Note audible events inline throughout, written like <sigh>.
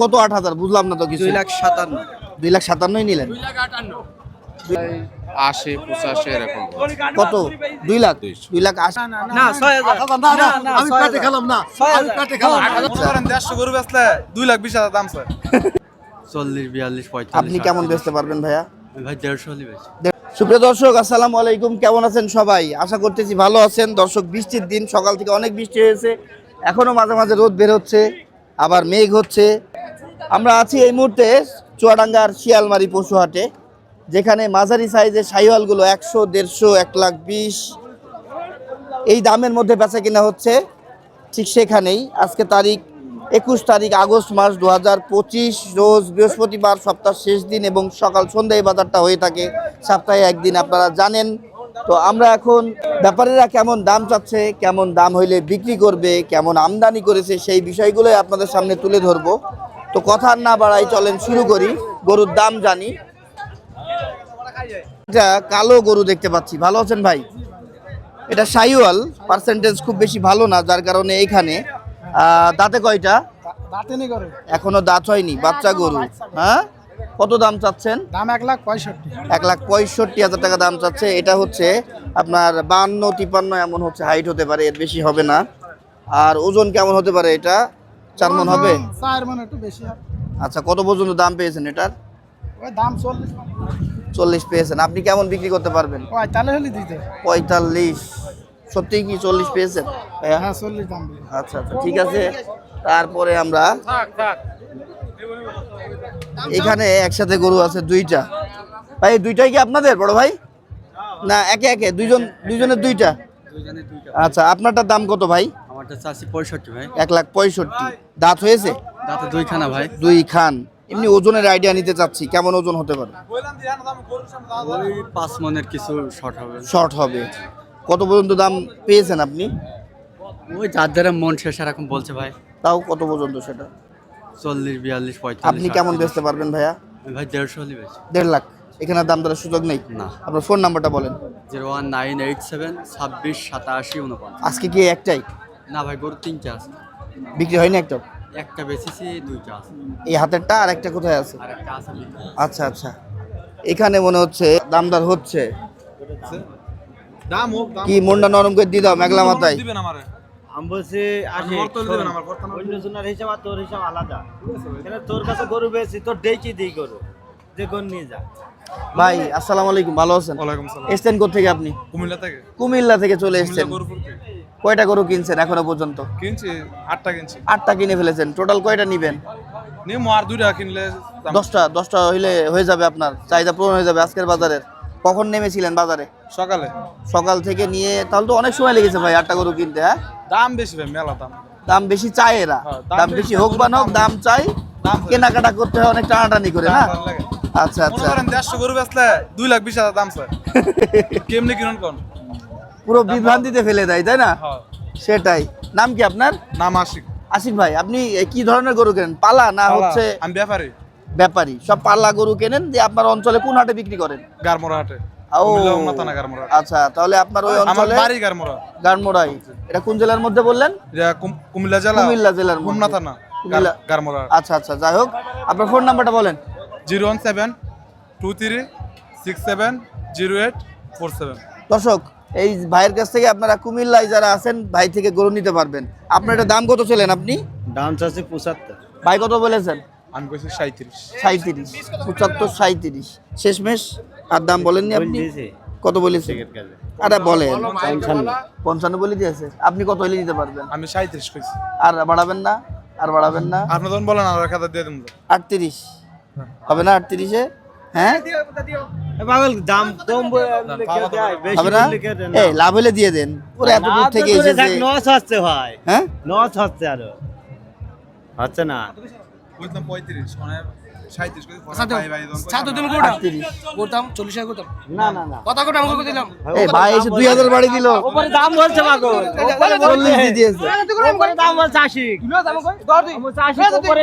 কত আট হাজার? বুঝলাম না তো কিছু। দুই লাখ সাতান্ন। দুই লাখ সাতান্নই নিলেন? আশি পঁচাশি এরকম। কত? দুই লাখ? দুই লাখ আশি। না ছয় হাজার। না না আমি পেটে খেলাম না। আমি পেটে খেলাম দেড়শো গরু বেচলে দুই লাখ বিশ হাজার দাম স্যার। চল্লিশ বিয়াল্লিশ পঁয়তাল্লিশ আপনি কেমন বেচতে পারবেন ভাইয়া? ভাই দেড়শো হলে বেশি সুপ্রিয় দর্শক আসসালামু আলাইকুম। কেমন আছেন সবাই? আশা করতেছি ভালো আছেন। দর্শক বৃষ্টির দিন সকাল থেকে অনেক বৃষ্টি হয়েছে। এখনও মাঝে মাঝে রোদ বের হচ্ছে। আবার মেঘ হচ্ছে। আমরা আছি এই মুহূর্তে চুয়াডাঙ্গার শিয়ালমারি পশুহাটে, যেখানে মাঝারি সাইজের সাইওয়ালগুলো একশো, দেড়শো, এক লাখ বিশ। এই দামের মধ্যে বেচা কিনা হচ্ছে ঠিক সেখানেই। আজকে তারিখ, একুশ তারিখ আগস্ট মাস দু হাজার পঁচিশ, রোজ বৃহস্পতিবার সপ্তাহ শেষ দিন এবং সকাল সন্ধ্যায় বাজারটা হয়ে থাকে, সপ্তাহে একদিন আপনারা জানেন। তো আমরা এখন ব্যাপারীরা কেমন দাম চাচ্ছে, কেমন দাম হইলে বিক্রি করবে, কেমন আমদানি করেছে সেই বিষয়গুলোই আপনাদের সামনে তুলে ধরবো। তো কথা না বাড়াই চলেন শুরু করি। গরুর দাম জানি। এটা কালো গরু দেখতে পাচ্ছি। ভালো আছেন ভাই? এটা সাইওয়াল পার্সেন্টেজ খুব বেশি ভালো না যার কারণে এখানে দাঁতে কয়টা? এখনও দাঁত হয়নি বাচ্চা গরু। হ্যাঁ? কত দাম চাচ্ছেন? দাম এক লাখ পঁয়ষট্টি। এক লাখ পঁয়ষট্টি হাজার টাকা দাম চাচ্ছে। এটা হচ্ছে আপনার বান্ন তিপান্ন এমন হচ্ছে হাইট হতে পারে এর বেশি হবে না। আর ওজন কেমন হতে পারে এটা? চার মন হবে? চার মানে একটু বেশি হবে। আচ্ছা কত পর্যন্ত দাম পেয়েছেন এটার? ওই দাম চল্লিশ চল্লিশ পেয়েছেন। আপনি কেমন বিক্রি করতে পারবেন? পঁয়তাল্লিশ হলে দিতে। পঁয়তাল্লিশ। সত্যি কি চল্লিশ পেয়েছেন? ভাইয়া? হ্যাঁ চল্লিশ দাম আচ্ছা আচ্ছা ঠিক আছে। তারপরে আমরা এখানে একসাথে গরু আছে দুইটা। ভাই দুইটাই কি আপনাদের বড় ভাই? না একে একে। দুইজন দুইজনের দুইটা। আচ্ছা আপনারটার দাম কত ভাই? চাচ্ছি পঁয়ষট্টি ভাই। এক লাখ পঁয়ষট্টি। দাঁত হয়েছে? দাঁতে দুইখানা ভাই। দুই খান। এমনি ওজনের আইডিয়া নিতে চাচ্ছি কেমন ওজন হতে পারে? ওই পাঁচ মনের কিছু শর্ট হবে। শর্ট হবে। কত পর্যন্ত দাম পেয়েছেন আপনি? ওই যার দ্বারা মন শেষ এরকম বলছে ভাই। তাও কত পর্যন্ত সেটা? চল্লিশ বিয়াল্লিশ পঁয়তাল্লিশ আপনি কেমন বেচতে পারবেন ভাইয়া? ভাই দেড়শো হলে বেশি দেড় লাখ। এখানে দাম দরের সুযোগ নেই? না। আপনার ফোন নাম্বারটা বলেন। Zero one nine eight seven ছাব্বিশ সাতাশি উনপঞ্চাশ আজকে কি একটাই? না ভাই গরু তিনটা আছে। বিক্রি হয়নি একটা একটা বেশিছি দুইটা আছে। এই হাতেরটা আর একটা কোথায় আছে? আর একটা আছে আচ্ছা আচ্ছা। এখানে মনে হচ্ছে দামদার হচ্ছে। দাম হোক কি মনটা নরম করে দিয়ে দাও মেঘলা মাথায়? দিবেন আমারে। আমি বলছি আসি মর্তল দিবেন আমার বর্তমান অন্য জনের হিসাব আর তোর হিসাব আলাদা। এখানে তোর কাছে গরু পেয়েছি তোর ডেকে দিই গরু। যে গরু নিয়ে যা। ভাই আসসালামু আলাইকুম ভালো আছেন? ওয়ালাইকুম সালাম। এসছেন থেকে আপনি? কুমিল্লা থেকে। কুমিল্লা থেকে চলে এসছেন। কয়টা গরু কিনছেন এখনও পর্যন্ত? কিনছি আটটা কিনছি। আটটা কিনে ফেলেছেন। টোটাল কয়টা নিবেন? নিয়ে আর দুইটা কিনলে দশটা দশটা হইলে হয়ে যাবে আপনার চাহিদা পূরণ হয়ে যাবে আজকের বাজারের। কখন নেমেছিলেন বাজারে? সকালে। সকাল থেকে নিয়ে তাহলে তো অনেক সময় লেগেছে ভাই আটটা গরু কিনতে হ্যাঁ? দাম বেশি ভাই মেলা দাম। দাম বেশি চায় এরা। হ্যাঁ, দাম বেশি, হোক বা না হোক দাম চাই কেনাকাটা করতে হয় অনেক টানাটানি করে না? দাম আচ্ছা আচ্ছা। দেড়শো গরু বেচলে দুই লাখ বিশ হাজার দাম স্যার <laughs> কেমনি কিনুন কোন? পুরো বিভ্রান্তিতে ফেলে দেয় তাই না? হ্যাঁ। সেটাই। নাম কি আপনার? নাম আশিক। আশিক ভাই আপনি কি ধরনের গরু কেনেন? পালা না হচ্ছে আমি ব্যাপারী। ব্যাপারী? সব পাল্লা গরু কেনেন যে আপনার অঞ্চলে কোন হাটে বিক্রি করেন? গারমোড়া হাটে। ও। কুমিল্লা গারমোড়া আচ্ছা তাহলে আপনার ওই আমার অঞ্চলে বাড়ি গারমোড়া। গানমোড়াই এটা কোন জেলার মধ্যে বললেন? এটা কুমিল্লা জেলা কুমিল্লা জেলার মধ্যে। হোমনা থানা গারমোড়া আচ্ছা আচ্ছা যাই হোক আপনার ফোন নাম্বারটা বলেন। Zero one seven two three six seven zero eight four seven. দর্শক এই ভাইয়ের কাছ থেকে আপনারা কুমিল্লায় যারা আছেন ভাই থেকে গরু নিতে পারবেন। আপনার এটা দাম কত ছিলেন আপনি? দাম চাচ্ছে পঁচাত্তর। ভাই কত বলেছেন? আমি কইছি সাঁত্রিশ সাঁত্রিশ পঁচাত্তর সাঁত্রিশ শেষমেশ আর দাম বলেননি আপনি? কত আরে পঞ্চান্ন। বলে দিয়েছে। আপনি কত হলে নিতে পারবেন? আমি সাঁত্রিশ কইছি। আর বাড়াবেন না? আর বাড়াবেন না? আপনি তখন বলেন আর দিয়ে আটত্রিশ। হবে না আটত্রিশে? হ্যাঁ? পাগল দাম কম বেশি লাভ হলে দিয়ে দেন। ওরা এত দূর থেকে এসেছে। থাক, হচ্ছে ভাই। হ্যাঁ? নচ হচ্ছে আরও। হচ্ছে না। বলতাম পঁয়ত্রিশ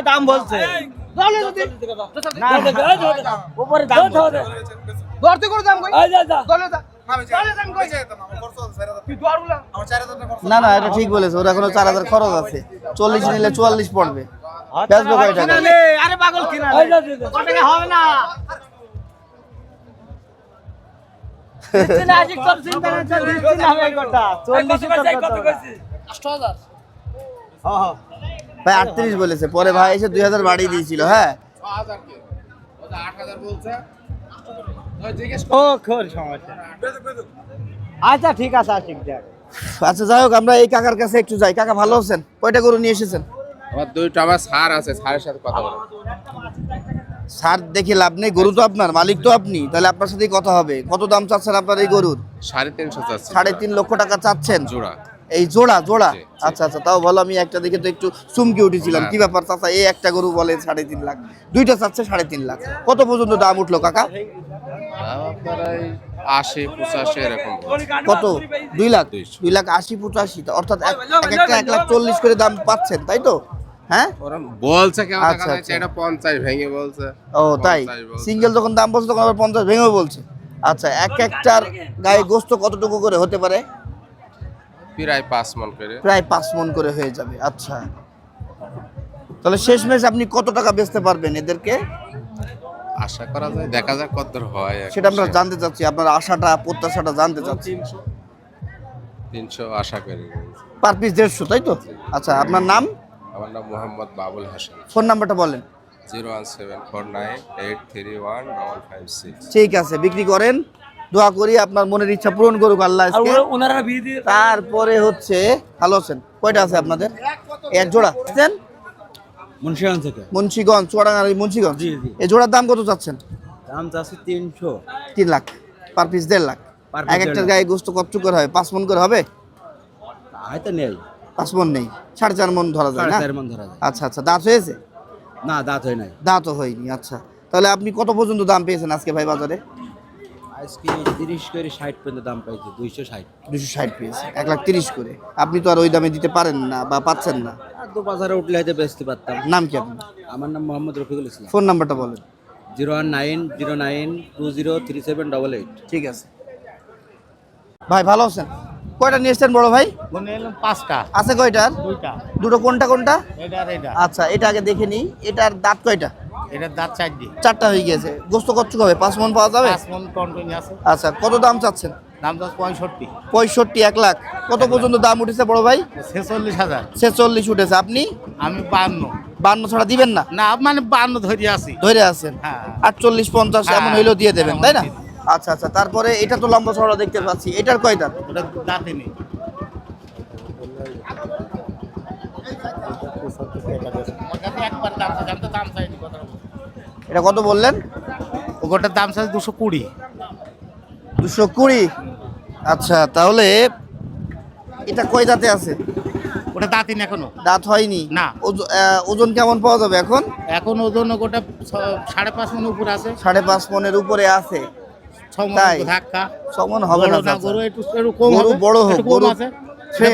দাম বলছে। দরতে করে দাম কই? দলে যা। আমার চার হাজার না না এটা ঠিক বলেছে ওর এখনও চার হাজার খরচ আছে। চল্লিশ নিলে চুয়াল্লিশ পড়বে। বেচবো কয় টাকা? আরে পাগল কিনা হবে না? হবে। হ্যাঁ, হ্যাঁ। ভাই আটত্রিশ বলেছে পরে ভাই এসে দুই হাজার বাড়িয়ে দিয়েছিল হ্যাঁ? ও খোর সমস্যা আচ্ছা ঠিক আছে আশিক দেখ আচ্ছা যাই হোক আমরা এই কাকার কাছে একটু যাই। কাকা ভালো আছেন? কয়টা গরু নিয়ে এসেছেন? আমার দুইটা আমার সার আছে সারের সাথে কথা বলো। সার দেখে লাভ নেই গরু তো আপনার মালিক তো আপনি। তাহলে আপনার সাথেই কথা হবে। কত দাম চাচ্ছেন আপনার এই গরুর? সাড়ে তিনশো চাচ্ছি। সাড়ে তিন লক্ষ টাকা চাচ্ছেন? জোড়া। এই জোড়া জোড়া। আচ্ছা আচ্ছা তাও ভালো আমি একটা দেখে তো একটু চুমকি উঠেছিলাম। কি ব্যাপার চাচা? এই একটা গরু বলে সাড়ে তিন লাখ। দুইটা চাচ্ছে সাড়ে তিন লাখ। কত পর্যন্ত দাম উঠল কাকা? আপনার আশি পঁচাশি এরকম। কত? দুই লাখ? দুই লাখ আশি পঁচাশি অর্থাৎ এক এক একটা এক লাখ চল্লিশ করে দাম পাচ্ছেন তাই তো? হ্যাঁ? বলছে আচ্ছা, আচ্ছা। এটা পঞ্চাশ ভেঙে বলছে। ও তাই? সিঙ্গেল যখন দাম বলছে তখন আবার পঞ্চাশ ভেঙেও বলছে। আচ্ছা এক একটার গায়ে গোস্ত কতটুকু করে হতে পারে? প্রায় পাঁচ মন করে। প্রায় পাঁচ মন করে হয়ে যাবে আচ্ছা। তাহলে শেষমেশ আপনি কত টাকা বেচতে পারবেন এদেরকে? আশা করা যায় দেখা যাক কত হয় সেটা আমরা জানতে চাচ্ছি আপনার আশাটা প্রত্যাশাটা জানতে চাচ্ছি। তিনশো আশা করি। পার পিস দেড়শো তাই তো? আচ্ছা আপনার নাম? আমার নাম মোহাম্মদ বাবুল হাসান। ফোন নাম্বারটা বলেন। Zero one seven four nine eight three one double five six. ঠিক আছে বিক্রি করেন। দোয়া করি আপনার মনের ইচ্ছা পূরণ করুক আল্লাহ তারপরে হচ্ছে ভালো আছেন? কয়টা আছে আপনাদের? এক জোড়া। বুঝছেন? মুন্সিগঞ্জ থেকে। মুন্সিগঞ্জ চুয়াডাঙ্গার মুন্সিগঞ্জ? জি, জি। এই জোড়ার দাম কত চাচ্ছেন? দাম চাচ্ছে তিনশো। তিন লাখ। পার পিস দেড় লাখ। এক একটার গায়ে গোস্ত কত করে হবে পাঁচ মন করে হবে? হয়তো নেই। পাঁচ মন নেই। সাড়ে চার মন ধরা যায় না? চার মন ধরা যায়। আচ্ছা আচ্ছা। দাঁত হয়েছে? না দাঁত হয় নাই। দাঁতও হয়নি আচ্ছা। তাহলে আপনি কত পর্যন্ত দাম পেয়েছেন আজকে ভাই বাজারে? আজকে তিরিশ করে ষাট পর্যন্ত দাম পাইছে দুইশো ষাট। দুশো ষাট পেয়েছে এক লাখ তিরিশ করে। আপনি তো আর ওই দামে দিতে পারেন না বা পাচ্ছেন না। আর দু বাজারে উঠলে হয়তো বেচতে পারতাম। নাম কি আপনার? আমার নাম মোহাম্মদ রফিকুল ইসলাম। ফোন নাম্বারটা বলেন। Zero one nine zero nine two zero three seven double eight. ঠিক আছে। ভাই ভালো আছেন? কয়টা নিয়ে এসছেন বড় ভাই? পাঁচটা। আছে কয়টার? দুইটা। দুটো কোনটা কোনটা? এটা। আচ্ছা এটা আগে দেখে নিই। এটার দাঁত কয়টা? এটার দাঁত চারটি চারটা হয়ে গেছে গোস্ত কচ্ছু হবে? পাঁচ মন পাওয়া যাবে? পাঁচ মন কন্টিনিউ আছে। আচ্ছা কত দাম চাচ্ছেন? দাম চাচ্ছে পঁয়ষট্টি। পঁয়ষট্টি এক লাখ। কত পর্যন্ত দাম উঠেছে বড় ভাই? ছেচল্লিশ হাজার। ছেচল্লিশ উঠেছে। আপনি? আমি বান্ন। বান্ন ছাড়া দিবেন না? না মানে বান্ন ধরে আছি। ধরে আছেন। হ্যাঁ। আটচল্লিশ পঞ্চাশ হ্যাঁ, এমন হইলেও দিয়ে দেবেন তাই না? আচ্ছা আচ্ছা তারপরে এটা তো লম্বা ছড়া দেখতে পাচ্ছি। এটার কয় দাঁত? দাঁতে নেই। এটা কত বললেন? ওটার দাম চাই দুশো কুড়ি। দুশো কুড়ি? আচ্ছা তাহলে এটা কয় দাঁতে আছে? ওটা দাঁতিন এখনও। দাঁত হয়নি? না। ওজ- ওজন কেমন পাওয়া যাবে এখন? এখন ওজন ওটা সাড়ে পাঁচ মন উপর আছে। সাড়ে পাঁচ মনের উপরে আছে। ছ মন তাই? ধাক্কা। সমন হবে না গরু একটু একটু কম গরু হবে। বড় হোক গরু আছে।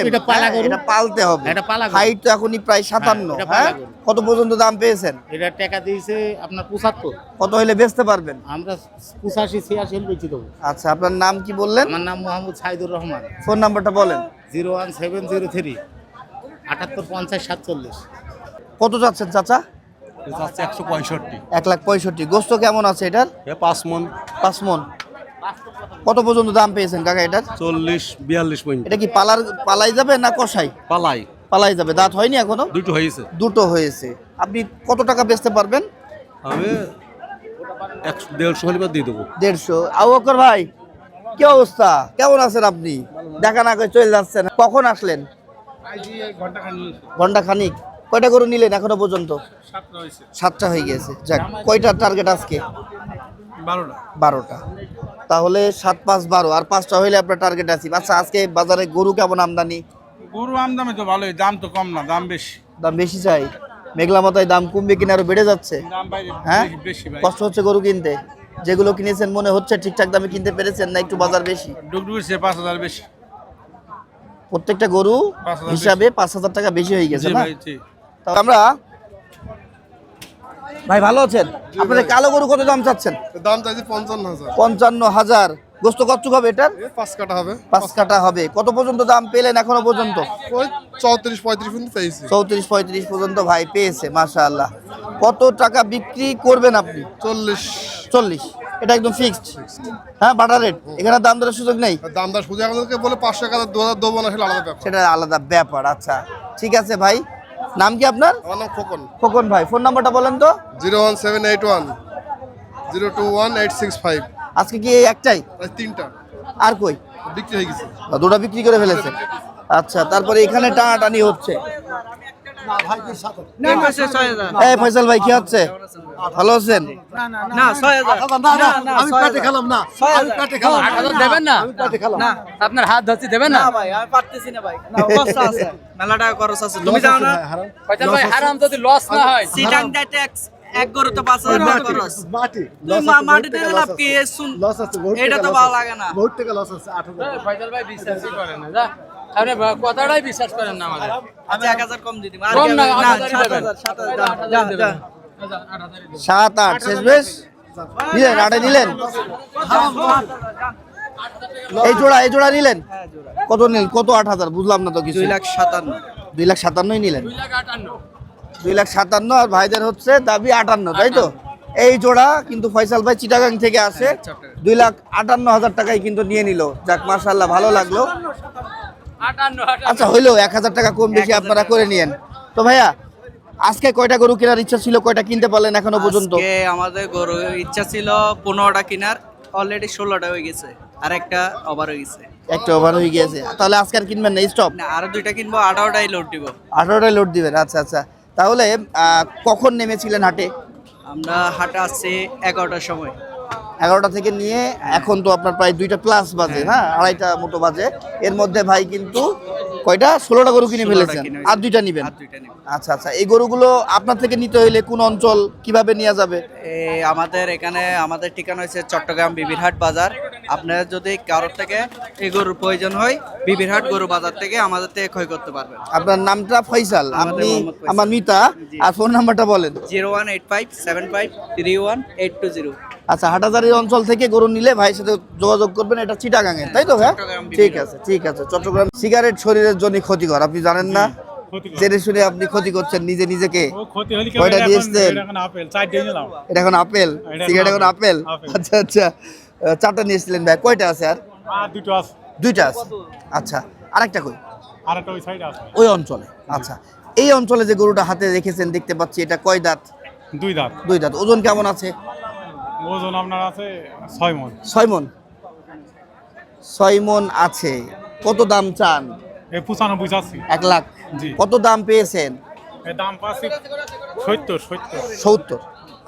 এটা পালা হ্যাঁ, গরু। এটা পালতে হবে। এটা পালা হাইট তো এখনই প্রায় সাতান্ন এটা পালা হ্যাঁ কত পর্যন্ত দাম পেয়েছেন? এটা টাকা দিয়েছে আপনার পঁচাত্তর। কত হলে বেচতে পারবেন? আমরা দেবো। আচ্ছা আপনার নাম কি বললেন? আমার নাম মোহাম্মদ সাইদুর রহমান। ফোন নাম্বারটা বলেন। Zero one seven zero three আটাত্তর পঞ্চাশ সাতচল্লিশ। কত যাচ্ছেন চাচা? একশো পঁয়ষট্টি। এক লাখ পঁয়ষট্টি। গোস্ত কেমন আছে এটার? পাঁচ মন। পাঁচ মন। কত পর্যন্ত দাম পেয়েছেন কাকা এটার? চল্লিশ বিয়াল্লিশ পয়েন্ট। এটা কি পালার পালাই যাবে না কষাই পালাই। পালাই যাবে। দাঁত হয়নি এখনও? দুটো হয়েছে। দুটো হয়েছে। আপনি কত টাকা বেচতে পারবেন? আমি একশো দেড়শো হলে দিয়ে দেবো। দেড়শো। ভাই কি অবস্থা? কেমন আছেন আপনি? দেখা না করে চলে যাচ্ছেন। কখন আসলেন? ঘণ্টা খানিক। কয়টা গরু নিলেন এখনও পর্যন্ত? সাতটা হয়ে গেছে। যাক কয়টার টার্গেট আজকে? বারোটা। বারোটা। তাহলে সাত পাঁচ বারো আর পাঁচটা হইলে আপনার টার্গেট আছে। আচ্ছা আজকে বাজারে গরু কেমন আমদানি? গরু আমদামি তো ভালোই দাম তো কম না দাম বেশি। দাম বেশি চাই। মেঘলা মাথায় দাম কমবে কিনা আরও বেড়ে যাচ্ছে। হ্যাঁ? কষ্ট হচ্ছে গরু কিনতে। যেগুলো কিনেছেন মনে হচ্ছে ঠিকঠাক দামে কিনতে পেরেছেন না একটু বাজার বেশি? ডুগডুগি পাঁচ হাজার বেশি। প্রত্যেকটা গরু হিসাবে পাঁচ হাজার টাকা বেশি হয়ে গেছে না? আমরা ভাই ভালো আছেন? আপনাদের কালো গরু কত দাম চাচ্ছেন? দাম চাইছে পঞ্চান্ন হাজার। পঞ্চান্ন হাজার। গোস্ত কচ্ছুক হবে এটার? পাঁচ কাটা হবে। পাঁচ কাটা হবে। কত পর্যন্ত দাম পেলেন এখনও পর্যন্ত? চৌত্রিশ পঁয়ত্রিশ পর্যন্ত পেয়েছি চৌত্রিশ পঁয়ত্রিশ পর্যন্ত ভাই পেয়েছে মাশা আল্লাহ কত টাকা বিক্রি করবেন আপনি? চল্লিশ। চল্লিশ। এটা একদম ফিক্সড হ্যাঁ বাটার রেট এখানে দাম দরের সুযোগ নেই? দাম দাম শুধু আমাদেরকে বলে পাঁচশো টাকা দু হাজার দেবো না সেটা আলাদা ব্যাপার। সেটা আলাদা ব্যাপার আচ্ছা। ঠিক আছে ভাই নাম কি আপনার? আমার নাম খোকন। খোকন ভাই ফোন নাম্বারটা বলেন তো। Zero one seven eight one zero two one eight six five. আজকে কি এই একটাই? তিনটা। আর কই? বিক্রি হয়ে গেছে। দুটা বিক্রি করে ফেলেছে। আচ্ছা তারপরে এখানে টানাটানি হচ্ছে। এই ফয়সাল ভাই কি হচ্ছে ভালো আছেন? না আমি পেটে খেলাম না। আমি পেটে খেলাম দেবেন না। আমি পেটে খেলাম না। আপনার হাত ধরছি দেবেন না? ভাই আমি পারতেছি না ভাই। না <laughs> খরচ আছে। মেলা টাকা খরচ আছে। তুমি জানো না। ফয়সাল ভাই হারাম যদি লস না হয়। সিটাং দা ট্যাক্স এক গরু তো পাঁচ হাজার টাকা খরচ। মাটি তুমি মা- মাটিতে লাভ কি? শুন লস আছে এটা তো ভালো লাগে না। বহুত টাকা লস আছে আট হাজার। ফয়সাল ভাই বিশ্বাসই করেন না যা। আপনি কথাটাই বিশ্বাস করেন না আমাদের। আচ্ছা এক হাজার কম কম না সাত আট শেষ বেশ? নিলেন আটে নিলেন? এই জোড়া এই জোড়া নিলেন? কত নিলেন? কত আট হাজার? বুঝলাম না তো কিছু। দুই লাখ সাতান্ন। দুই লাখ সাতান্নই নিলেন। দুই লাখ সাতান্ন আর ভাইদের হচ্ছে দাবি আটান্ন তাই তো? এই জোড়া কিন্তু ফয়সাল ভাই চিটাগাং থেকে আসে। দুই লাখ আটান্ন হাজার টাকায় কিন্তু নিয়ে নিল। যাক মার্শাল্লাহ ভালো লাগল। আচ্ছা হইল এক হাজার টাকা কম বেশি আপনারা করে নিয়েন। তো ভাইয়া আজকে কয়টা গরু কেনার ইচ্ছা ছিল কয়টা কিনতে পারলেন এখনও পর্যন্ত? আমাদের গরু ইচ্ছা ছিল পনেরোটা কেনার অলরেডি ষোলোটা হয়ে গেছে আর একটা ওভার হয়ে গেছে। একটা ওভার হয়ে গিয়েছে তাহলে আজকে আর কিনবেন না স্টপ না আরও দুইটা কিনবো আঠারোটাই লোড দিব। আঠারোটায় লোড দিবেন আচ্ছা আচ্ছা। তাহলে কখন নেমেছিলেন হাটে? আমরা হাটে আসছি এগারোটার সময়। এগারোটা থেকে নিয়ে এখন তো আপনার প্রায় দুইটা প্লাস বাজে হ্যাঁ। আড়াইটা মতো বাজে। এর মধ্যে ভাই কিন্তু কয়টা? ষোলোটা গরু কিনে 16টা ফেলেছেন। আর দুইটা নিবেন? আচ্ছা আচ্ছা। এই গরুগুলো আপনার থেকে নিতে হইলে কোন অঞ্চল কীভাবে নিয়ে যাবে? আমাদের এখানে আমাদের ঠিকানা হচ্ছে চট্টগ্রাম বিবিরহাট বাজার। আপনার যদি কারোর থেকে এই গরুর প্রয়োজন হয় বিবিরহাট গরু বাজার থেকে আমাদের থেকে ক্ষয় করতে পারবেন। আপনার নামটা ফয়সাল আপনি আমার মিতা আর ফোন নাম্বারটা বলেন। Zero one eight five seven five three one eight two zero. আচ্ছা হাটাজারির অঞ্চল থেকে গরু নিলে ভাইয়ের সাথে যোগাযোগ করবেন এটা চিটাগাঙে তাই তো হ্যাঁ ঠিক আছে ঠিক আছে চট্টগ্রাম সিগারেট শরীরের জন্য ক্ষতিকর আপনি জানেন না? জেনে শুনে আপনি ক্ষতি করছেন নিজে নিজেকে। কয়টা দিয়েছেন? এখন আপেল এটা এখন আপেল? সিগারেট এখন আপেল। আচ্ছা আচ্ছা। চারটা নিয়েছিলেন ভাই কয়টা আছে আর? আর দুটো আছে। দুইটা আছে। আচ্ছা আরেকটা কই? ওই সাইডে আছে। ওই অঞ্চলে আচ্ছা। এই অঞ্চলে যে গরুটা হাতে রেখেছেন দেখতে পাচ্ছি এটা কয় দাঁত? দুই দাঁত। দুই দাঁত। ওজন কেমন আছে? ওজন আপনার আছে? ছয় মন। ছয় মন। ছয় মন আছে। কত দাম চান? পঁচানব্বই চাচ্ছি। এক লাখ। জি। কত দাম পেয়েছেন? দাম পাচ্ছি সত্তর সত্তর। সত্তর।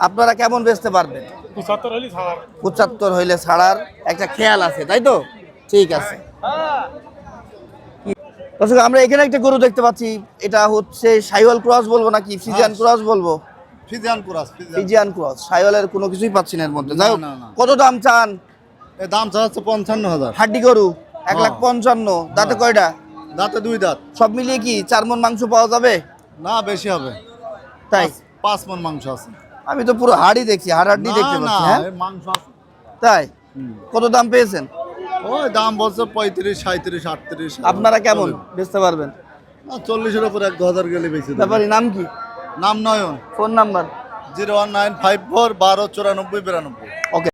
আপনারা কেমন বেচতে পারবেন? পঁচাত্তর হলে ছাড়ার। পঁচাত্তর হইলে ছাড়ার একটা খেয়াল আছে তাই তো? ঠিক আছে। দর্শক আমরা এখানে একটা গরু দেখতে পাচ্ছি। এটা হচ্ছে সাইওয়াল ক্রস বলব নাকি? ফিজিয়ান ক্রস বলব? ফিজিয়ান কুরাস ফিজিয়ান ক্রস সাইওয়ালের কোনো কিছুই পাচ্ছি না এর মধ্যে। যাই হোক। কত দাম চান? দাম চাচ্ছে পঞ্চান্ন হাজার। হাড্ডি গরু এক লাখ হ্যাঁ। পঞ্চান্ন। দাঁতে কয়টা? দাঁতে দুই দাঁত। সব মিলিয়ে কি চার মন মাংস পাওয়া যাবে? না বেশি হবে। তাই? পাঁচ- মন মাংস আছে। আমি তো পুরো হাড়ি দেখছি হাড় হাড্ডি দেখতে পাচ্ছি হ্যাঁ? মাংস আছে। তাই? কত দাম পেয়েছেন? ওই দাম বলছে পঁয়ত্রিশ সাঁত্রিশ আটত্রিশ। আপনারা কেমন? বেচতে পারবেন? চল্লিশের উপর এক হাজার গেলে বেশি। ব্যাপারী নাম কি? নাম Nayan? Phone number? Zero one nine five four বারো চুরানব্বই বিরানব্বই। ওকে